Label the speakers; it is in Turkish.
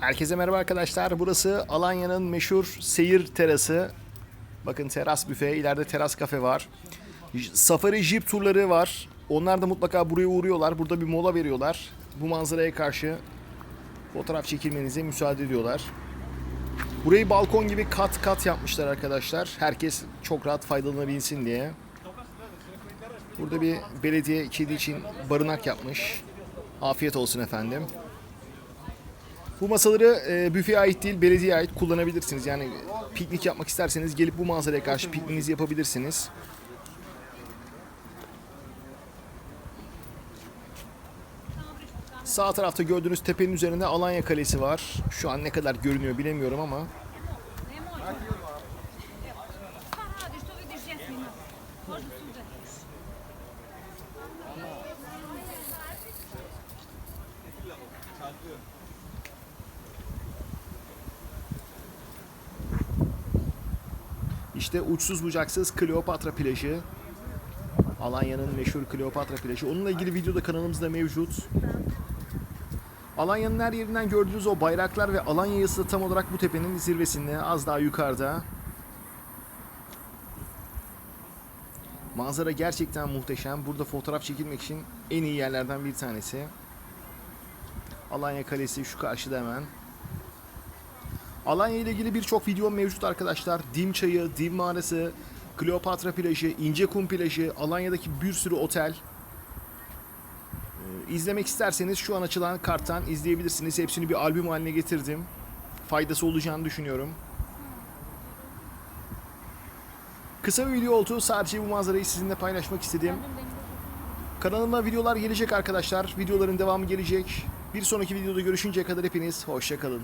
Speaker 1: Herkese merhaba arkadaşlar. Burası Alanya'nın meşhur seyir terası. Bakın teras büfe, ileride teras kafe var. Safari jip turları var. Onlar da mutlaka buraya uğruyorlar. Burada bir mola veriyorlar. Bu manzaraya karşı fotoğraf çekilmenize müsaade ediyorlar. Burayı balkon gibi kat kat yapmışlar arkadaşlar. Herkes çok rahat faydalanabilsin diye. Burada bir belediye kedi için barınak yapmış. Afiyet olsun efendim. Bu masaları e, büfeye ait değil, belediyeye ait kullanabilirsiniz. Yani piknik yapmak isterseniz gelip bu manzaraya karşı pikniğinizi yapabilirsiniz. Sağ tarafta gördüğünüz tepenin üzerinde Alanya Kalesi var. Şu an ne kadar görünüyor bilemiyorum ama
Speaker 2: Pa radi,
Speaker 1: işte uçsuz bucaksız Kleopatra plajı. Alanya'nın meşhur Kleopatra plajı. Onunla ilgili video da kanalımızda mevcut. Alanya'nın her yerinden gördüğünüz o bayraklar ve Alanya yazısı da tam olarak bu tepenin zirvesinde, az daha yukarıda. Manzara gerçekten muhteşem. Burada fotoğraf çekilmek için en iyi yerlerden bir tanesi. Alanya Kalesi şu karşıda hemen. Alanya ile ilgili birçok video mevcut arkadaşlar. Dim Çayı, Dim Mağarası, Kleopatra Plajı, İncekum Plajı, Alanya'daki bir sürü otel. Ee, İzlemek isterseniz şu an açılan karttan izleyebilirsiniz. Hepsini bir albüm haline getirdim. Faydası olacağını düşünüyorum. Kısa bir video oldu. Sadece bu manzarayı sizinle paylaşmak istedim. Kanalıma videolar gelecek arkadaşlar. Videoların devamı gelecek. Bir sonraki videoda görüşünceye kadar hepiniz hoşçakalın.